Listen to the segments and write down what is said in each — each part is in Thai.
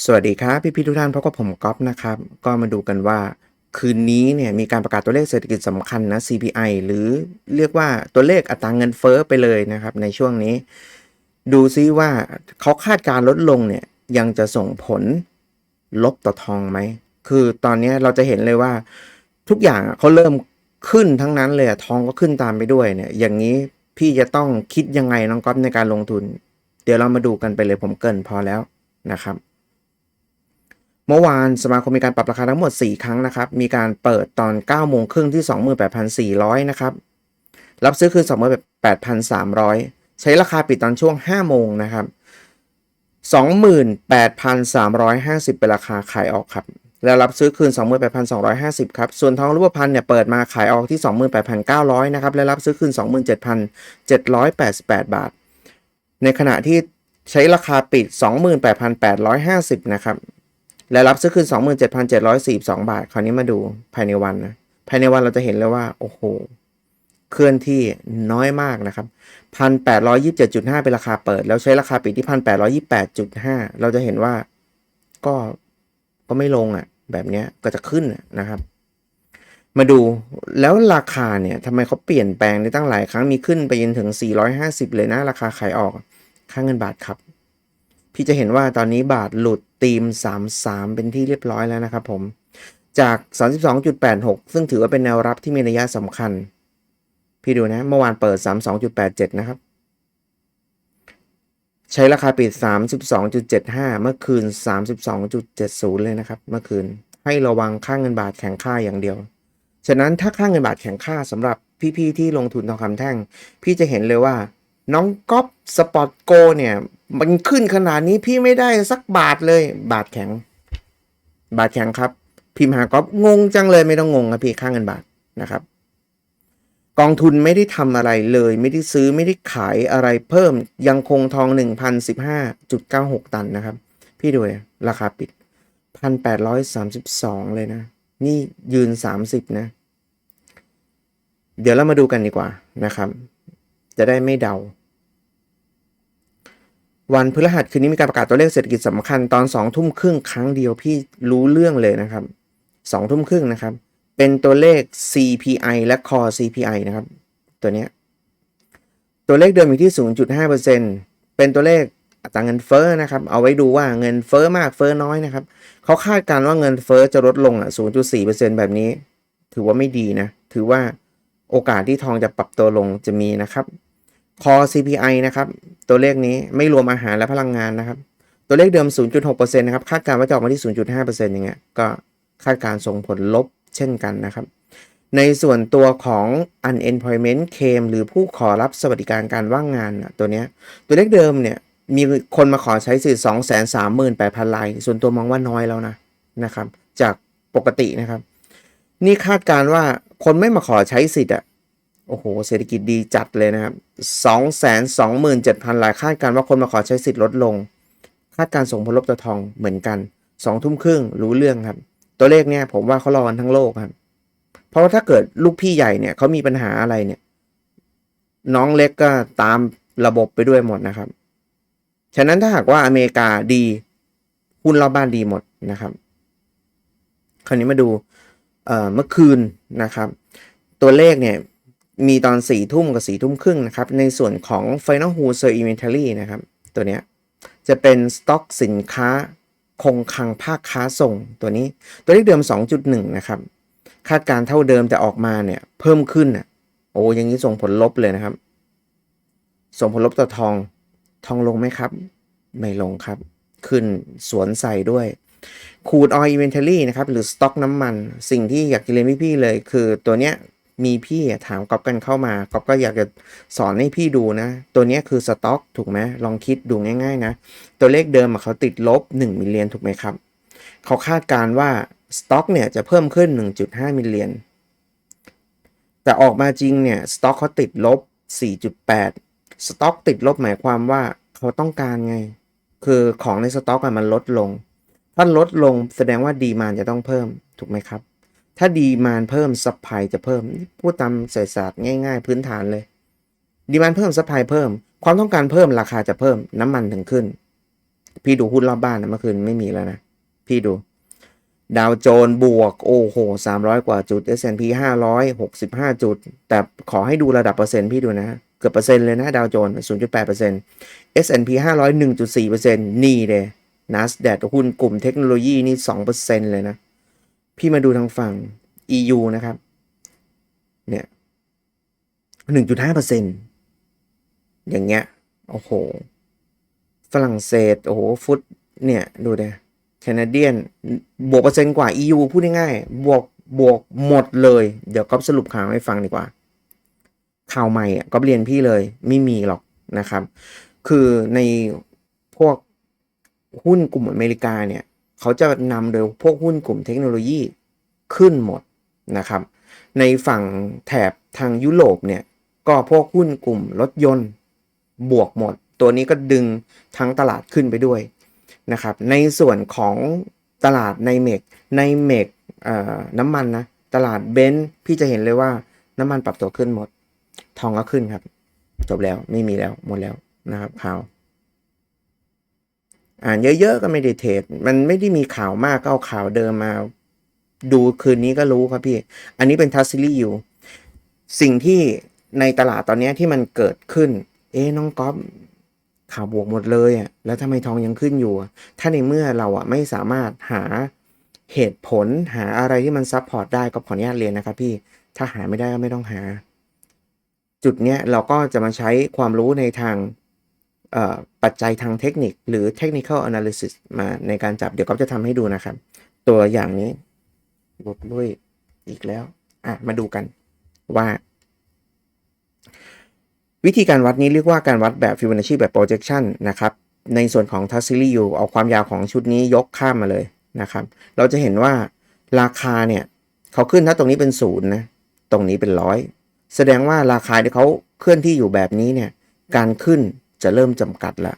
สวัสดีครับพี่พี่ๆทุกท่านพบกับผมก๊อฟนะครับ ก็มาดูกันว่า คืนนี้เนี่ยมีการประกาศตัวเลขเศรษฐกิจสำคัญนะ CPI หรือเรียกว่าตัวเลขอัตราเงินเฟ้อไปเลยนะครับ ในช่วงนี้ ดูซิว่าเขาคาดการลดลงเนี่ยยังจะส่งผลลบต่อทองไหม คือตอนนี้เราจะเห็นเลยว่าทุกอย่างเขาเริ่มขึ้นทั้งนั้นเลยทองก็ขึ้นตามไปด้วยเนี่ย อย่างนี้พี่จะต้องคิดยังไงน้องก๊อฟในการลงทุน เดี๋ยวเรามาดูกันไปเลยผมเกินพอแล้วนะครับ เมื่อวานสมาคมมีการปรับราคาทั้งหมด 4 ครั้งนะครับ มีการเปิดตอน9โมงครึ่งที่ 28,400 นะครับ รับซื้อคือ28,300 ใช้ราคาปิดตอนช่วง 5 โมงนะครับ 28,350 เป็นราคาขายออกครับ แล้วรับซื้อคืน 28,250 ครับ ส่วนทองรูปพรรณเนี่ยเปิดมาขายออกที่ 28,900 นะครับ และรับซื้อคืน 27,788 บาท ในขณะที่ใช้ราคาปิด 28,850 นะครับ และรับซื้อคืน 27,742 บาท คราวนี้มาดูภายในวันนะ ภายในวันเราจะเห็นเลยว่า โอ้โห เคลื่อนที่น้อยมากนะครับ 1,827.5 เป็นราคาเปิด แล้วใช้ราคาปิดที่ 1,828.5 เราจะเห็นว่าก็ก็ไม่ลงอะ แบบนี้ก็จะขึ้นนะครับ มาดูแล้วราคาเนี่ยทำไมเขาเปลี่ยนแปลงได้ตั้งหลายครั้งมีขึ้นไปจนถึง 450 เลยนะ ราคาขายออกค่าเงินบาทครับ พี่จะเห็นว่าตอนนี้บาทหลุดตีม 33 เป็นที่เรียบร้อยแล้วนะครับผม จาก 32.86 ซึ่งถือว่าเป็นแนวรับที่มีนัยสำคัญ พี่ดูนะ เมื่อวานเปิด 32.87 นะครับ ใช้ราคาปิด 32.75 เมื่อคืน 32.70 เลยนะครับ เมื่อคืน ให้ระวังค่างเงินบาทแข็งค่าอย่างเดียว ฉะนั้นถ้าค่างเงินบาทแข็งค่าสำหรับพี่ๆที่ลงทุนทองคำแท่ง พี่จะเห็นเลยว่า น้องก๊อฟสปอร์ตโกเนี่ย มันขึ้นขนาดนี้พี่ไม่ได้สักบาทเลย บาทแข็ง บาทแข็งครับ พิมพ์หาก๊อฟงงจังเลยไม่ต้องงงครับพี่ค่าเงินบาทนะครับ กองทุนไม่ได้ทำอะไรเลย ไม่ได้ซื้อไม่ได้ขายอะไรเพิ่มยังคงทอง 1,015.96 ตันนะครับ พี่ดูเลยราคาปิด 1,832 เลยนะ นี่ยืน 30 นะ เดี๋ยวเรามาดูกันดีกว่านะครับ จะได้ไม่เดา วันพฤหัสคืนนี้มีการประกาศตัวเลขเศรษฐกิจสำคัญตอนสองทุ่มครึ่งครั้งเดียวพี่รู้เรื่องเลยนะครับสองทุ่มครึ่งนะครับ เป็นตัวเลข CPI และ Core CPI นะครับ ตัวเนี้ยตัวเลขเดิมอยู่ที่ 0.5%เป็นตัวเลขอัตราเงินเฟ้อนะครับ เอาไว้ดูว่าเงินเฟ้อมากเฟ้อน้อยนะครับ เขาคาดการณ์ว่าเงินเฟ้อจะลดลงอะ 0.4%แบบนี้ ถือว่าไม่ดีนะ ถือว่าโอกาสที่ทองจะปรับตัวลงจะมีนะครับ Core CPI นะครับ ตัวเลขนี้ไม่รวมอาหารและพลังงานนะครับ ตัวเลขเดิม 0.6%นะครับคาดการณ์ว่าจะออกมาที่ 0.5%อย่างเงี้ยก็คาดการณ์ส่งผลลบเช่นกันนะครับ ในส่วนตัวของ unemployment claim หรือผู้ขอรับสวัสดิการการว่างงานนะตัวเนี้ยตัวเลขเดิมเนี่ยมีคนมาขอใช้สิทธิ์238,000ราย ส่วนตัวมองว่าน้อยแล้วนะนะครับ จากปกตินะครับ นี่คาดการณ์ว่าคนไม่มาขอใช้สิทธิ์อะ โอ้โห เศรษฐกิจดีจัดเลยนะครับ 227,000รายคาดการณ์ว่าคนมาขอใช้สิทธิ์ลดลง คาดการณ์ส่งผลลบต่อทองเหมือนกันสองทุ่มครึ่งรู้เรื่องครับ ตัวเลขเนี่ยผมว่าเขารอกันทั้งโลกครับ เพราะว่าถ้าเกิดลูกพี่ใหญ่เนี่ยเขามีปัญหาอะไรเนี่ย น้องเล็กก็ตามระบบไปด้วยหมดนะครับ ฉะนั้นถ้าหากว่าอเมริกาดีหุ้นรอบบ้านดีหมดนะครับ คราวนี้มาดูเมื่อคืนนะครับ ตัวเลขเนี่ย มีตอน4ี่ทุ่มกับ4ี่ทุ่มครึ่งนะครับ ในส่วนของ Final Wholesale Inventory นะครับ ตัวเนี้ยจะเป็นสต็อกสินค้าคงคลังภาคค้าส่งตัวนี้ ตัวเลขเดิม 2.1 นะครับ คาดการณ์เท่าเดิมแต่ออกมาเนี่ย เพิ่มขึ้นอะโอ้ยังนี้ส่งผลลบเลยนะครับ ส่งผลลบต่อทองทองลงไหมครับ ไม่ลงครับ ขึ้นสวนใส่ด้วยคูดออย l ์ v e n t o r y นะครับ หรือสต็อกน้ำมัน สิ่งที่อยากจะเรียนพี่ๆเลย คือตัวเนี้ย มีพี่ถามก๊อฟกันเข้ามาก๊อฟก็อยากจะสอนให้พี่ดูนะ ตัวนี้คือสต็อกถูกไหมลองคิดดูง่าย ๆ นะ ตัวเลขเดิมเขาติดลบ 1 มิลเลียนถูกไหมครับ เขาคาดการว่าสต็อกเนี่ยจะเพิ่มขึ้น 1.5 มิลเลียน แต่ออกมาจริงเนี่ยสต็อกเขาติดลบ 4.8 สต็อกติดลบหมายความว่าเขาต้องการไง คือของในสต็อกมันลดลง ถ้าลดลงแสดงว่าดีมานจะต้องเพิ่มถูกไหมครับ ถ้าดีมานเพิ่มซัพพลายจะเพิ่ม พูดตามเศรษฐศาสตร์ง่าย ๆ พื้นฐานเลย ดีมานเพิ่มซัพพลายเพิ่ม ความต้องการเพิ่มราคาจะเพิ่ม น้ำมันถึงขึ้น พี่ดูหุ้นรอบบ้านนะเมื่อคืนไม่มีแล้วนะ พี่ดู ดาวโจนบวก โอ้โหสามร้อยกว่าจุด S&P ห้าร้อยหกสิบห้าจุด แต่ขอให้ดูระดับเปอร์เซ็นต์พี่ดูนะ เกือบเปอร์เซ็นต์เลยนะดาวโจนศูนย์จุดแปดเปอร์เซ็นต์ S&P ห้าร้อยหนึ่งจุดสี่เปอร์เซ็นต์นี่เลย NASDAQ หุ้นกลุ่มเทคโนโลยีนี่สองเปอร์เซ็นต์เลยนะ พี่มาดูทางฝั่ง EU นะครับ เนี่ยหนึ่งจุดห้าเปอร์เซ็นต์อย่างเงี้ย โอ้โห ฝรั่งเศส โอ้โห ฟุต เนี่ย ดูเดแคนาเดียน บวกเปอร์เซ็นต์กว่า EU พูดง่ายๆ บวก บวกหมดเลย เดี๋ยวก็สรุปข่าวให้ฟังดีกว่า ข่าวใหม่ก็เรียนพี่เลย ไม่มีหรอกนะครับ คือในพวกหุ้นกลุ่มอเมริกาเนี่ย เขาจะนำโดยพวกหุ้นกลุ่มเทคโนโลยีขึ้นหมดนะครับ ในฝั่งแถบทางยุโรปเนี่ยก็พวกหุ้นกลุ่มรถยนต์บวกหมด ตัวนี้ก็ดึงทั้งตลาดขึ้นไปด้วยนะครับ ในส่วนของตลาดในเมกในเมกน้ำมันนะตลาดเบนซ์พี่จะเห็นเลยว่าน้ำมันปรับตัวขึ้นหมด ทองก็ขึ้นครับ จบแล้วไม่มีแล้วหมดแล้วนะครับข่าว อ่านเยอะๆก็ไม่ได้เทรดมันไม่ได้มีข่าวมากก็เอาข่าวเดิมมา ดูคืนนี้ก็รู้ครับพี่ อันนี้เป็นทัสซิลี่อยู่สิ่งที่ในตลาดตอนนี้ที่มันเกิดขึ้น เอ๊น้องก๊อฟข่าวบวกหมดเลยอะแล้วทำไมทองยังขึ้นอยู่ ถ้าในเมื่อเราอะไม่สามารถหาเหตุผลหาอะไรที่มันซับพอร์ตได้ก็ขออนุญาตเรียนนะครับพี่ถ้าหาไม่ได้ก็ไม่ต้องหา จุดเนี้ยเราก็จะมาใช้ความรู้ในทาง ปัจจัยทางเทคนิคหรือ technical analysis มาในการจับ เดี๋ยวก็จะทำให้ดูนะครับ ตัวอย่างนี้ลุดด้วยอีกแล้ว อะ มาดูกันว่า วิธีการวัดนี้เรียกว่าการวัดแบบ Fibonacci แบบ projection นะครับ ในส่วนของ t a s s i l i U เอาความยาวของชุดนี้ยกข้ามมาเลยนะครับ เราจะเห็นว่าราคาเนี่ยเขาขึ้นถ้าตรงนี้เป็นศูนย์นะ ตรงนี้เป็นร้อยแสดงว่าราคาที่เขาเคลื่อนที่อยู่แบบนี้เนี่ย การขึ้น จะเริ่มจำกัดและ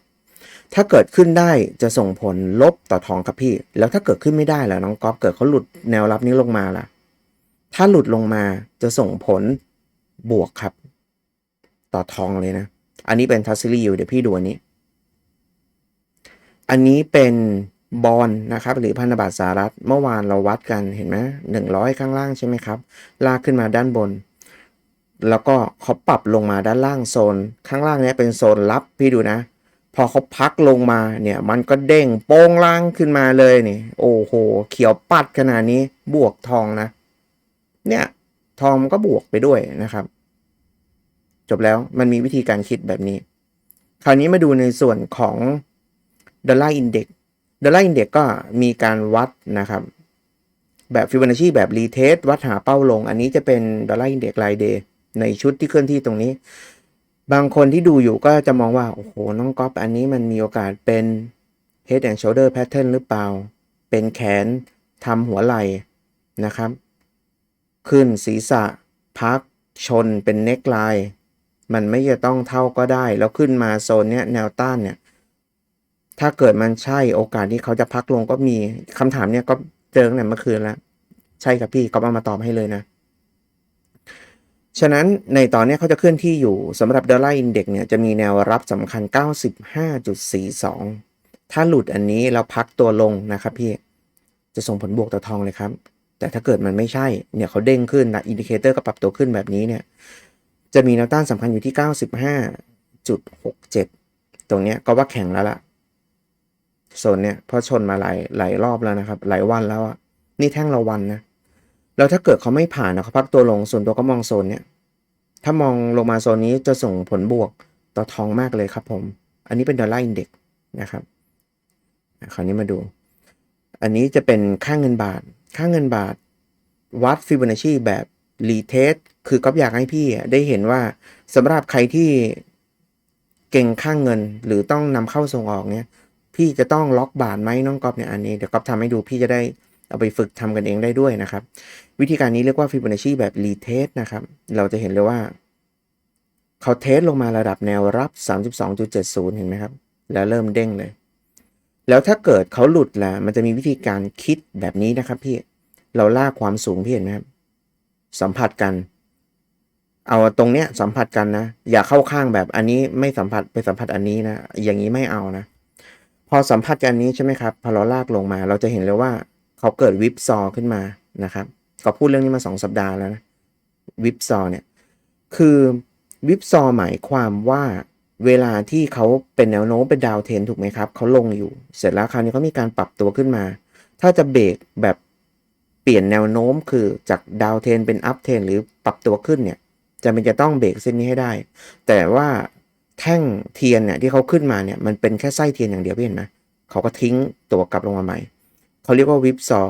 ถ้าเกิดขึ้นได้จะส่งผลลบต่อทองครับพี่ แล้วถ้าเกิดขึ้นไม่ได้ล่ะน้องก๊อฟเกิดเขาหลุดแนวรับนี้ลงมาล่ะ ถ้าหลุดลงมาจะส่งผลบวกครับ ต่อทองเลยนะ อันนี้เป็นทัสซิลี่อยู่เดี๋ยวพี่ดูอันนี้ อันนี้เป็นบอลนะครับ หรือพันธบัตรสหรัฐเมื่อวานเราวัดกันเห็นไหมหนึ่งร้อยข้างล่างใช่ไหมครับ ลากขึ้นมาด้านบน แล้วก็เขาปรับลงมาด้านล่างโซน ข้างล่างเนี้ยเป็นโซนรับพี่ดูนะ พอเขาพักลงมาเนี่ยมันก็เด้งโป้งล่างขึ้นมาเลยนี่ โอ้โห เขียวปัดขนาดนี้บวกทองนะ เนี่ยทองมันก็บวกไปด้วยนะครับ จบแล้วมันมีวิธีการคิดแบบนี้ คราวนี้มาดูในส่วนของดอลลาร์อินเด็กดอลลาร์อินเด็กก็มีการวัดนะครับ แบบฟิบ o นัชชีแบบรีเทสวัดหาเป้าลง อันนี้จะเป็นดอลลาร์อินเด็กรายเดย์ ในชุดที่เคลื่อนที่ตรงนี้ บางคนที่ดูอยู่ก็จะมองว่า โอ้โห น้องก๊อฟอันนี้มันมีโอกาสเป็น head and shoulder pattern หรือเปล่า เป็นแขนทำหัวไหล่นะครับ ขึ้นศีรษะ พัก ชนเป็นเน็กไลน์มันไม่จะต้องเท่าก็ได้ แล้วขึ้นมาโซนเนี้ยแนวต้านเนี่ยถ้าเกิดมันใช่โอกาสที่เขาจะพักลงก็มีคำถามเนี่ยก็เจอตั้งแต่เมื่อคืนแล้ว ใช่ครับพี่ก็เอามาตอบให้เลยนะ ฉะนั้นในตอนนี้เขาจะเคลื่อนที่อยู่สำหรับดอลลาร์อินเด็กเนี่ยจะมีแนวรับสำคัญ 95.42 ถ้าหลุดอันนี้แล้วพักตัวลงนะครับพี่ จะส่งผลบวกต่อทองเลยครับ แต่ถ้าเกิดมันไม่ใช่เนี่ยเขาเด้งขึ้นนะอินดิเคเตอร์ก็ปรับตัวขึ้นแบบนี้เนี่ย จะมีแนวต้านสำคัญอยู่ที่ 95.67 ตรงนี้ก็ว่าแข็งแล้วล่ะโซนเนี้ยพราะชนมาหลายหลายรอบแล้วนะครับ หลายวันแล้วอะนี่แท่งละวันนะ แล้วถ้าเกิดเขาไม่ผ่านนะเขาพักตัวลงส่วนตัวก็มองโซนเนี้ยถ้ามองลงมาโซนนี้จะส่งผลบวกต่อทองมากเลยครับผม อันนี้เป็นดอลลาร์อินเด็กนะครับอะคราวนี้มาดู อันนี้จะเป็นค่าเงินบาท ค่าเงินบาท วัดฟิบ o นัชชีแบบรีเทสคือก๊อฟอยากให้พี่ได้เห็นว่าสำหรับใครที่เก่งค่างเงินหรือต้องนำเข้าส่งออกเนี่ย พี่จะต้องล็อกบาทไหมน้องก๊อฟเนี่ยอันนี้เดี๋ยวก๊อฟทำให้ดูพี่จะได้ เอาไปฝึกทำกันเองได้ด้วยนะครับ วิธีการนี้เรียกว่าฟิบนัชชีแบบรีเทสนะครับ เราจะเห็นเลยว่า เขาเทสลงมาระดับแนวรับ 32.70 เห็นไหมครับ แล้วเริ่มเด้งเลย แล้วถ้าเกิดเขาหลุดล่ะ มันจะมีวิธีการคิดแบบนี้นะครับพี่ เราลากความสูงพี่เห็นไหมครับ สัมผัสกัน เอาตรงเนี้ยสัมผัสกันนะ อย่าเข้าข้างแบบอันนี้ไม่สัมผัสไปสัมผัสอันนี้นะ อย่างนี้ไม่เอานะ พอสัมผัสกันนี้ใช่ไหมครับ พอเราลากลงมา เราจะเห็นเลยว่า เขาเกิดวิปซอขึ้นมานะครับก็พูดเรื่องนี้มาสองสัปดาห์แล้วนะวิปซอเนี่ยคือวิปซอหมายความว่าเวลาที่เขาเป็นแนวโน้มเป็นดาวเทนถูกไหมครับเขาลงอยู่ เสร็จแล้วคราวนี้เขามีการปรับตัวขึ้นมา ถ้าจะเบรกแบบเปลี่ยนแนวโน้มคือจากดาวเทนเป็นอัพเทนหรือปรับตัวขึ้นเนี่ยจะเป็นจะต้องเบรกเส้นนี้ให้ได้ แต่ว่าแท่งเทียนเนี่ยที่เขาขึ้นมาเนี่ยมันเป็นแค่ไส้เทียนอย่างเดียวพี่เห็นไหมเขาก็ทิ้งตัวกลับลงมาใหม่ เขาเรียกว่าวิปซอ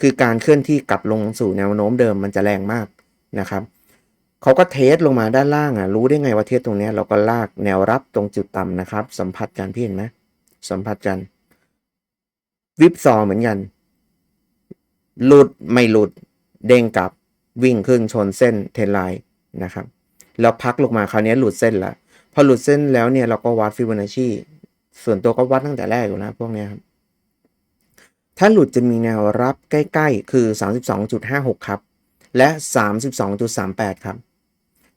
คือการเคลื่อนที่กลับลงสู่แนวโน้มเดิมมันจะแรงมากนะครับเขาก็เทสลงมาด้านล่างอะรู้ได้ไงว่าเทสตรงเนี้ยเราก็ลากแนวรับตรงจุดต่ำนะครับ สัมผัสกันพี่เห็นไหมสัมผัสกัน วิปซอเหมือนกัน หลุดไม่หลุด เด้งกลับวิ่งขึ้นชนเส้นเทนไลน์นะครับแล้วพักลงมาคราวนี้หลุดเส้นละพอหลุดเส้นแล้วเนี่ยเราก็วัดฟิโบนัชชีส่วนตัวก็วัดตั้งแต่แรกอยู่แล้วพวกเนี้ยครับ ถ้าหลุดจะมีแนวรับใกล้ๆ คือ 32.56 ครับ และ 32.38 ครับ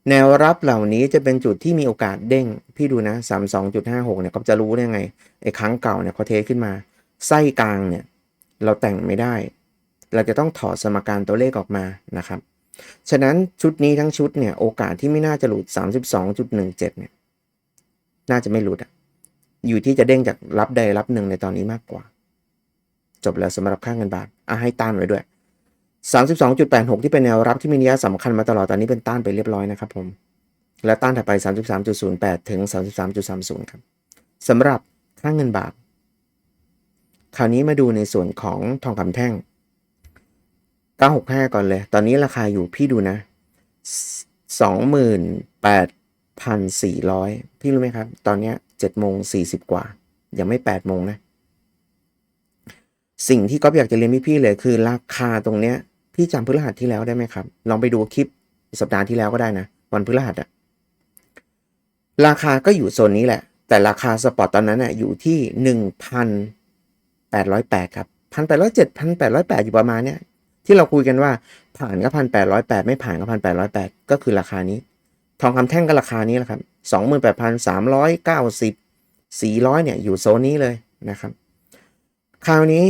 แนวรับเหล่านี้จะเป็นจุดที่มีโอกาสเด้ง พี่ดูนะ 32.56 เนี่ยก็จะรู้ได้ไง ไอ้ครั้งเก่าเนี่ยเขาเทขึ้นมา ไส้กลางเนี่ย เราแต่งไม่ได้ เราจะต้องถอดสมการตัวเลขออกมานะครับ ฉะนั้นชุดนี้ทั้งชุดเนี่ยโอกาสที่ไม่น่าจะหลุด 32.17 เนี่ย น่าจะไม่หลุดอะอยู่ที่จะเด้งจากรับใดรับหนึ่งในตอนนี้มากกว่า จบแล้วสำหรับค่าเงินบาทอะให้ต้านไว้ด้วย 32.86 ที่เป็นแนวรับที่มีนัยสำคัญมาตลอดตอนนี้เป็นต้านไปเรียบร้อยนะครับผม และต้านถัดไป 33.08 ถึง 33.30 ครับสำหรับค่าเงินบาท คราวนี้มาดูในส่วนของทองคำแท่ง 965 ก่อนเลย ตอนนี้ราคาอยู่พี่ดูนะ 28,400 พี่รู้ไหมครับ ตอนนี้7โมง40 กว่า ยังไม่8โมงนะ สิ่งที่ก๊อฟอยากจะเรียนพี่ๆเลยคือราคาตรงเนี้ยพี่จำพฤหัสที่แล้วได้ไหมครับ ลองไปดูคลิปสัปดาห์ที่แล้วก็ได้นะ วันพฤหัสอะราคาก็อยู่โซนนี้แหละ แต่ราคาสปอร์ตตอนนั้นอะอยู่ที่หนึ่งพันแปดร้อยแปดครับพันแปดร้อยเจ็ดพันแปดร้อยแปดอยู่ประมาณเนี้ยที่เราคุยกันว่าผ่านก็พันแปดร้อยแปดไม่ผ่านก็พันแปดร้อยแปดก็คือราคานี้ ทองคำแท่งก็ราคานี้แหละครับสองหมื่นแปดพันสามร้อยเก้าสิบสี่ร้อยเนี่ยอยู่โซนนี้เลยนะครับ คราวนี้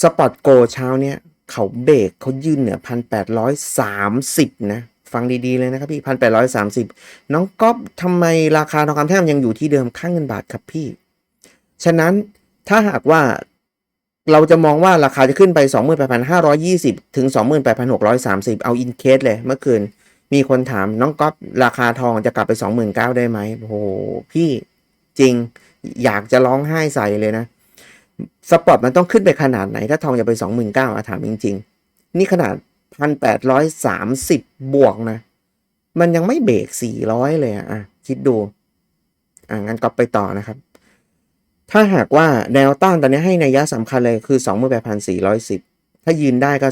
สปอร์ตโกเช้าเนี่ยเขาเบรกเขายืนเหนือพันแปดร้อยสามสิบนะ ฟังดีๆเลยนะครับพี่พันแปดร้อยสามสิบน้องก๊อฟทำไมราคาทองคำแท่งยังอยู่ที่เดิมค่างเงินบาทครับพี่ ฉะนั้นถ้าหากว่าเราจะมองว่าราคาจะขึ้นไป 28,520 ถึง 28,630 เอาอินเคสเลยเมื่อคืน มีคนถามน้องก๊อฟราคาทองจะกลับไป 29,000ได้ไหมโอ้โห พี่จริงอยากจะร้องไห้ใส่เลยนะ สปอร์ตมันต้องขึ้นไปขนาดไหน ถ้าทองจะไป29,000อะถามจริง ๆ นี่ขนาด1,830บบวกนะ มันยังไม่เบรก400เลยอะอะ คิดดู อะ งั้นก็ไปต่อนะครับ ถ้าหากว่าแนวต้านตอนนี้ให้นัยยะสำคัญเลยคือ 28,410 ถ้ายืนได้ก็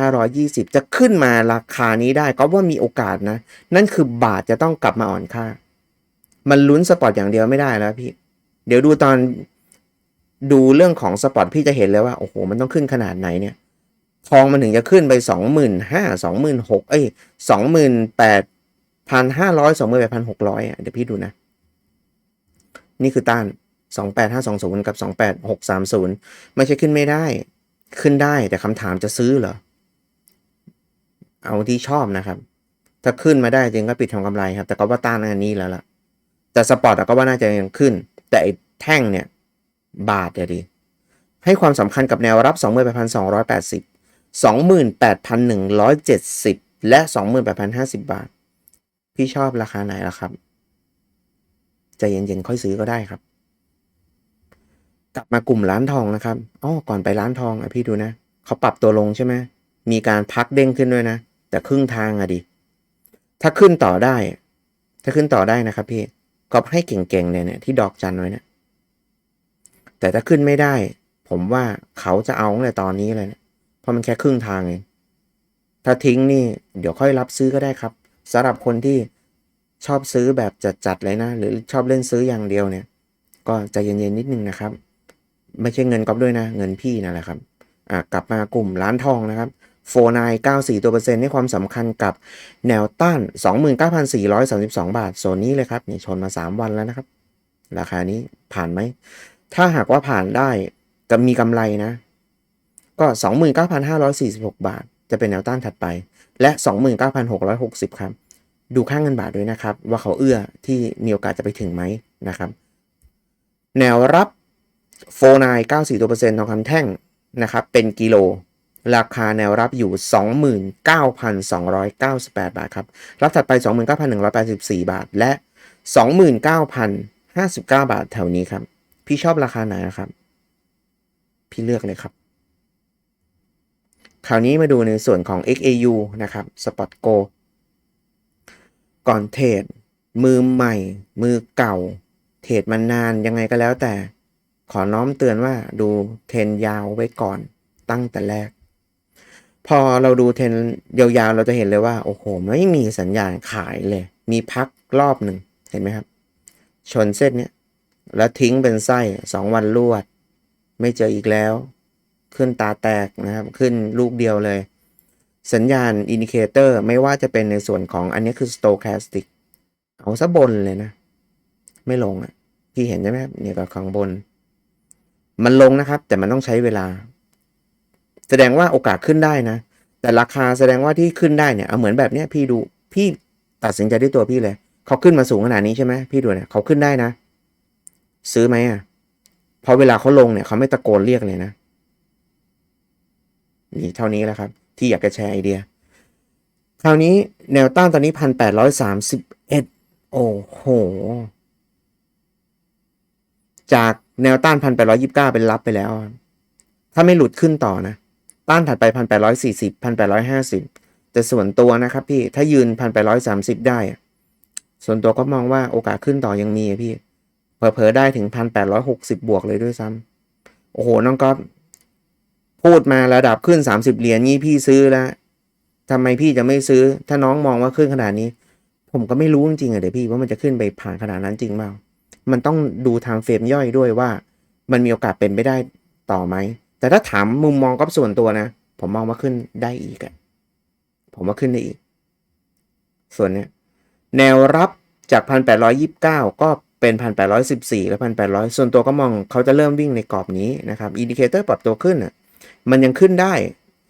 28,520 จะขึ้นมาราคานี้ได้ก็ว่ามีโอกาสนะ นั่นคือบาทจะต้องกลับมาอ่อนค่า มันลุ้นสปอร์ตอย่างเดียวไม่ได้แล้วพี่ เดี๋ยวดูตอน ดูเรื่องของสปอตพี่จะเห็นเลยว่า โอ้โห มันต้องขึ้นขนาดไหนเนี่ย ทองมันถึงจะขึ้นไปสองหมื่นห้าสองหมื่นหกเอ้ยสองหมื่นแปดพันห้าร้อยสองหมื่นแปดพันหกร้อยอะเดี๋ยวพี่ดูนะ นี่คือต้านสองแปดห้าสองศูนย์กับสองแปดหกสามศูนย์ไม่ใช่ขึ้นไม่ได้ ขึ้นได้แต่คำถามจะซื้อเหรอ เอาที่ชอบนะครับ ถ้าขึ้นมาได้จริงก็ปิดทำกำไรครับ แต่ก็ว่าต้านอันนี้แล้วล่ะ แต่สปอร์ตก็ว่าน่าจะยังขึ้น แต่ไอ้แท่งเนี่ย บาทเดี๋ยดีให้ความสำคัญกับแนวรับ 28,280 28,170 และ 28,050 บาท พี่ชอบราคาไหนล่ะครับ ใจเย็นๆ ค่อยซื้อก็ได้ครับ กลับมากลุ่มร้านทองนะครับอ๋อก่อนไปร้านทองอะพี่ดูนะ เขาปรับตัวลงใช่ไหมมีการพักเด้งขึ้นด้วยนะ แต่ครึ่งทางอะดิ ถ้าขึ้นต่อได้ ถ้าขึ้นต่อได้นะครับพี่ก็ให้เก่งๆเนี่ยที่ดอกจันไว้เนะ แต่ถ้าขึ้นไม่ได้ ผมว่าเขาจะเอาตั้งแต่ตอนนี้เลยนะเพราะมันแค่ครึ่งทางเองถ้าทิ้งนี่เดี๋ยวค่อยรับซื้อก็ได้ครับสำหรับคนที่ชอบซื้อแบบจัดๆเลยนะ หรือชอบเล่นซื้ออย่างเดียวเนี่ย ก็ใจเย็นๆนิดนึงนะครับ ไม่ใช่เงินก๊อฟด้วยนะ เงินพี่นั่นแหละครับอะกลับมากลุ่มร้านทองนะครับโฟนาย94ตัวเปอร์เซ็นต์ให้ความสำคัญกับแนวต้าน 29,432 บาทโซนนี้เลยครับนี่ชนมา 3 วันแล้วนะครับ ราคานี้ผ่านไหม ถ้าหากว่าผ่านได้จะมีกำไรนะ ก็ 29,546 บาท จะเป็นแนวต้านถัดไป และ 29,660 ครับ ดูค่างเงินบาทด้วยนะครับ ว่าเขาเอื้อที่มีโอกาสจะไปถึงไหมนะครับ แนวรับโฟนาย94ตัวเปอร์เซ็นต์ทองคำแท่งนะครับ เป็นกิโล ราคาแนวรับอยู่ 29,298 บาทครับ รับถัดไป 29,184 บาท และ 29,059 บาทแถวนี้ครับ พี่ชอบราคาไหนนะครับ พี่เลือกเลยครับ คราวนี้มาดูในส่วนของ XAU นะครับ Spot Go ก่อนเทรดมือใหม่ มือเก่า เทรดมานานยังไงก็แล้วแต่ ขอน้อมเตือนว่าดูเทรนยาวไว้ก่อนตั้งแต่แรก พอเราดูเทรนยาวๆ เราจะเห็นเลยว่า โอ้โห ไม่มีสัญญาณขายเลย มีพักรอบหนึ่งเห็นไหมครับ ชนเส้นเนี้ย แล้วทิ้งเป็นไส้สองวันรวด ไม่เจออีกแล้ว ขึ้นตาแตกนะครับ ขึ้นลูกเดียวเลย สัญญาณอินดิเคเตอร์ไม่ว่าจะเป็นในส่วนของอันนี้คือ stochastic เอาซะบนเลยนะ ไม่ลงอะ พี่เห็นใช่ไหมครับเนี่ยกับข้างบน มันลงนะครับ แต่มันต้องใช้เวลา แสดงว่าโอกาสขึ้นได้นะ แต่ราคาแสดงว่าที่ขึ้นได้เนี่ยเอาเหมือนแบบเนี้ยพี่ดูพี่ตัดสินใจด้วยตัวพี่เลย เขาขึ้นมาสูงขนาดนี้ใช่ไหมพี่ดูเนี่ยเขาขึ้นได้นะ ซื้อไหมอะพอเวลาเขาลงเนี่ยเขาไม่ตะโกนเรียกเลยนะนี่เท่านี้แหละครับ ที่อยากจะแชร์ไอเดีย คราวนี้แนวต้านตอนนี้พันแปดร้อยสามสิบเอ็ดโอ้โห จากแนวต้านพันแปดร้อยิบเก้าเป็นรับไปแล้ว ถ้าไม่หลุดขึ้นต่อนะ ต้านถัดไปพันแปดร้อยสี่สิบพันแปดร้อยห้าสิบแต่ส่วนตัวนะครับพี่ ถ้ายืนพันแปดร้อยสามสิบได้ ส่วนตัวก็มองว่าโอกาสขึ้นต่อยังมีพี่ เผลอได้ถึงพันแปดร้อยหกสิบบวกเลยด้วยซ้ำโอ้โห น้องก๊อฟพูดมาระดับขึ้นสามสิบเหรียญนี้พี่ซื้อแล้วทำไมพี่จะไม่ซื้อ ถ้าน้องมองว่าขึ้นขนาดนี้ ผมก็ไม่รู้จริงๆอะเดี๋ยวพี่ว่ามันจะขึ้นไปผ่านขนาดนั้นจริงเปล่ามันต้องดูทางเฟรมย่อยด้วยว่า มันมีโอกาสเป็นไปได้ต่อไหม แต่ถ้าถามมุมมองก็ส่วนตัวนะ ผมมองว่าขึ้นได้อีกอะผมว่าขึ้นได้อีก ส่วนเนี้ยแนวรับจากพันแปดร้อยิบเก้าก็ เป็นพันแปดร้อยสิบสี่และพันแปดร้อยส่วนตัวก็มองเขาจะเริ่มวิ่งในกรอบนี้นะครับอินดิเคเตอร์ปรับตัวขึ้นอะมันยังขึ้นได้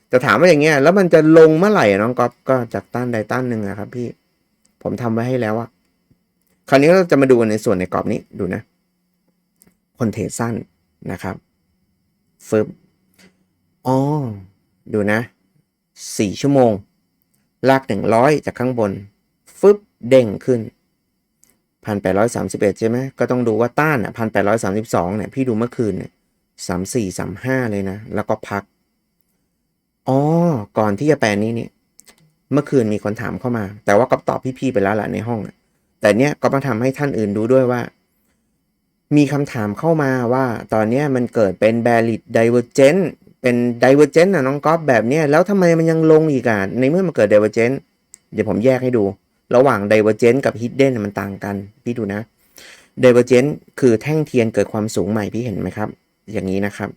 แต่ถามว่าอย่างเงี้ยแล้วมันจะลงเมื่อไหร่น้องก๊อฟก็จากต้านใดต้านหนึ่งนะครับพี่ผมทำไว้ให้แล้วอะคราวนี้เราจะมาดูในส่วนในกรอบนี้ดูนะคนเทสั้นนะครับฟึบอ๋อดูนะสี่ชั่วโมง ลากหนึ่งร้อยจากข้างบนฟึบเด้งขึ้น พันแปดร้อยสามสิบเอ็ดใช่ไหมก็ต้องดูว่าต้านอะพันแปดร้อยสามสิบสองเนี่ยพี่ดูเมื่อคืนเนี่ยสามสี่สามห้าเลยนะ แล้วก็พัก อ๋อ ก่อนที่จะแปลนี้นี่เมื่อคืนมีคนถามเข้ามา แต่ว่าก็ตอบพี่ๆไปแล้วแหละในห้องอแต่เนี้ยก็มาทำให้ท่านอื่นดูด้วยว่า มีคำถามเข้ามาว่า ตอนเนี้ยมันเกิดเป็น valid divergent เป็น divergent นะน้องก๊อฟแบบเนี้ยแล้วทำไมมันยังลงอีกอะในเมื่อมันเกิด divergent เดี๋ยวผมแยกให้ดู ระหว่าง divergent กับ hidden น่ะมันต่างกัน พี่ดูนะ divergent คือแท่งเทียนเกิดความสูงใหม่พี่เห็นไหมครับ อย่างนี้นะครับ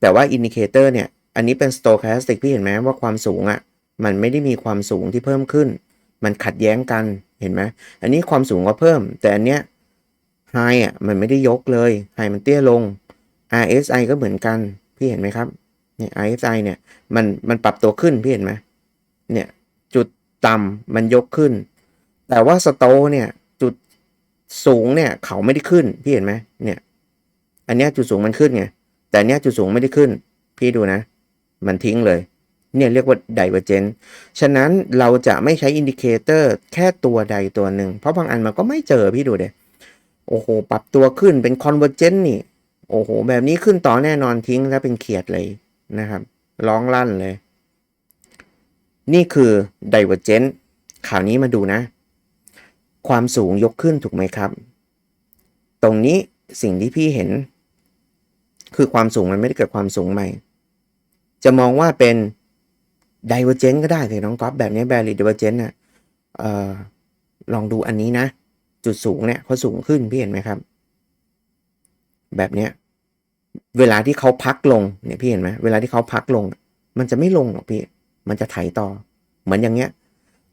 แต่ว่า indicator เนี่ย อันนี้เป็น stochastic พี่เห็นไหมว่าความสูงอะ่ะ มันไม่ได้มีความสูงที่เพิ่มขึ้น มันขัดแย้งกัน เห็นไหม อันนี้ความสูงก็เพิ่ม แต่อันเนี้ย high อะ มันไม่ได้ยกเลย high มันเตี้ยลง RSI ก็เหมือนกัน พี่เห็นไหมครับเนี่ย RSI เนี่ย มัน มันปรับตัวขึ้น พี่เห็นไหมเนี่ย ต่ำมันยกขึ้น แต่ว่าสโตเนี่ยจุดสูงเนี่ยเขาไม่ได้ขึ้น พี่เห็นไหมเนี่ยอันเนี้ยจุดสูงมันขึ้นไงแต่อันเนี้ยจุดสูงไม่ได้ขึ้น พี่ดูนะ มันทิ้งเลย เนี่ยเรียกว่า divergent ฉะนั้นเราจะไม่ใช้อินดิเคเตอร์แค่ตัวใดตัวหนึ่ง เพราะบางอันมันก็ไม่เจอพี่ดูเดโอ้โห ปรับตัวขึ้นเป็น convergent นี่ โอ้โห แบบนี้ขึ้นต่อแน่นอนทิ้งแล้วเป็นเขียดเลยนะครับ ร้องลั่นเลย นี่คือ divergent ข่าวนี้มาดูนะ ความสูงยกขึ้นถูกไหมครับ ตรงนี้สิ่งที่พี่เห็น คือความสูงมันไม่ได้เกิดความสูงใหม่ จะมองว่าเป็น divergent ก็ได้เลยน้องก๊อฟแบบนี้ valid divergent นะเอ่อลองดูอันนี้นะ จุดสูงเนี่ยเขาสูงขึ้นพี่เห็นไหมครับ แบบเนี้ยเวลาที่เขาพักลงเนี่ยพี่เห็นไหมเวลาที่เขาพักลง มันจะไม่ลงหรอกพี่ มันจะไถต่อ เหมือนอย่างเงี้ย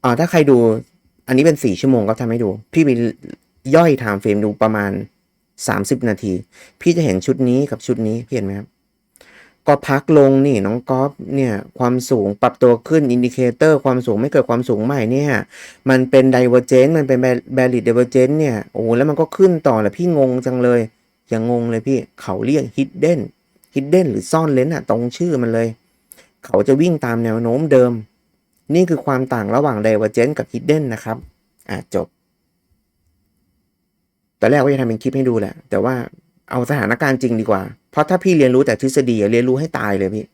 อ่าถ้าใครดูอันนี้เป็นสี่ชั่วโมงก็ทำให้ดู พี่ไปย่อยไทม์เฟรมดูประมาณ30นาที พี่จะเห็นชุดนี้กับชุดนี้เห็นไหมครับ ก็พักลงนี่น้องก๊อฟเนี่ย ความสูงปรับตัวขึ้นอินดิเคเตอร์ความสูงไม่เกิดความสูงใหม่เนี่ย มันเป็นไดเวอร์เจนมันเป็นแบริดไดเวอร์เจนเนี่ยโอ้แล้วมันก็ขึ้นต่อแหละพี่งงจังเลย อย่างงงเลยพี่เขาเรียก hidden hidden หรือซ่อนเลนอะตรงชื่อมันเลย เขาจะวิ่งตามแนวโน้มเดิม นี่คือความต่างระหว่าง Divergent กับ Hidden นะครับ อะจบตอนแรกว่าจะทำเป็นคลิปให้ดูแหละ แต่ว่าเอาสถานการณ์จริงดีกว่า เพราะถ้าพี่เรียนรู้แต่ทฤษฎีเรียนรู้ให้ตายเลยพี่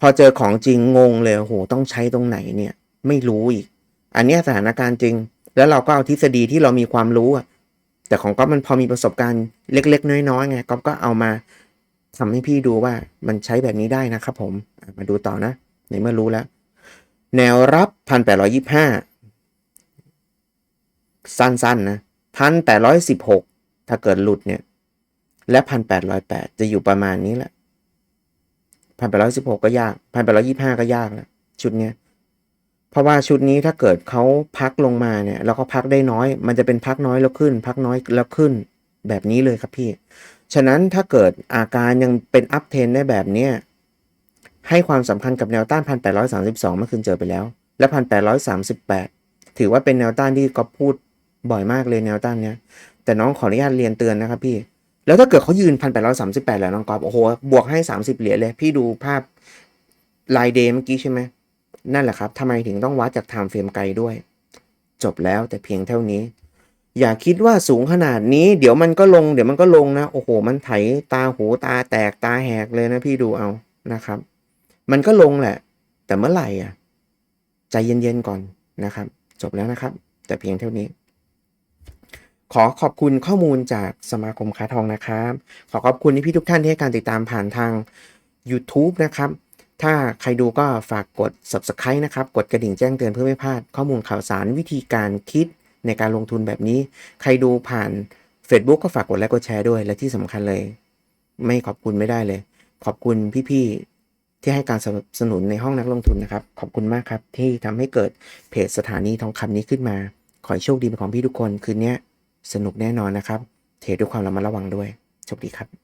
พอเจอของจริงงงเลยโหต้องใช้ตรงไหนเนี่ย ไม่รู้อีก อันนี้สถานการณ์จริง แล้วเราก็เอาทฤษฎีที่เรามีความรู้อะแต่ของก๊อฟมันพอมีประสบการณ์เล็ก ๆ น้อยๆไงก๊อฟก็เอามา ทำให้พี่ดูว่ามันใช้แบบนี้ได้นะครับผมมาดูต่อนะ ในเมื่อรู้แล้ว แนวรับพันแปดร้อยี่ห้าสั้นๆนะพันแปดร้อยสิบหกถ้าเกิดหลุดเนี่ย และพันแปดร้อยแปดจะอยู่ประมาณนี้แหละพันแปดร้อยสิบหกก็ยากพันแปดร้อยี่ห้าก็ยากแล้ว ชุดเนี้ยเพราะว่าชุดนี้ถ้าเกิดเขาพักลงมาเนี่ย แล้วก็พักได้น้อย มันจะเป็นพักน้อยแล้วขึ้น พักน้อยแล้วขึ้น แบบนี้เลยครับพี่ ฉะนั้นถ้าเกิดอาการยังเป็นอัพเทนได้แบบเนี้ยให้ความสำคัญกับแนวต้าน 1832 เมื่อคืนเจอไปแล้ว และ 1838 ถือว่าเป็นแนวต้านที่ก็พูดบ่อยมากเลยแนวต้านเนี้ย แต่น้องขออนุญาตเรียนเตือนนะครับพี่ แล้วถ้าเกิดเขายืน 1838 แล้วน้องกอฟโอ้โห บวกให้ 30 เหรียญเลย พี่ดูภาพลายเดย์เมื่อกี้ใช่ไหม นั่นแหละครับทำไมถึงต้องวัดจากไทม์เฟรมไกลด้วย จบแล้วแต่เพียงเท่านี้ อย่าคิดว่าสูงขนาดนี้ เดี๋ยวมันก็ลง เดี๋ยวมันก็ลงนะ โอ้โห มันไถตาหูตาแตกตาแหกเลยนะพี่ดูเอานะครับ มันก็ลงแหละ แต่เมื่อไหร่อะ ใจเย็นๆก่อนนะครับ จบแล้วนะครับ แต่เพียงเท่านี้ ขอขอบคุณข้อมูลจากสมาคมค้าทองนะครับ ขอขอบคุณที่พี่ทุกท่านที่ให้การติดตามผ่านทาง YouTube นะครับถ้าใครดูก็ฝากกด Subscribe นะครับ กดกระดิ่งแจ้งเตือนเพื่อไม่พลาดข้อมูลข่าวสารวิธีการคิด ในการลงทุนแบบนี้ ใครดูผ่าน Facebook ก็ฝากกดไลค์กดแชร์ด้วย และที่สำคัญเลย ไม่ขอบคุณไม่ได้เลย ขอบคุณพี่ๆที่ให้การสนับสนุนในห้องนักลงทุนนะครับ ขอบคุณมากครับ ที่ทำให้เกิดเพจสถานีทองคำนี้ขึ้นมา ขอให้โชคดีเป็นของพี่ทุกคนคืนนี้สนุกแน่นอนนะครับ เทรดด้วยความระมัดระวังด้วยโชคดีครับ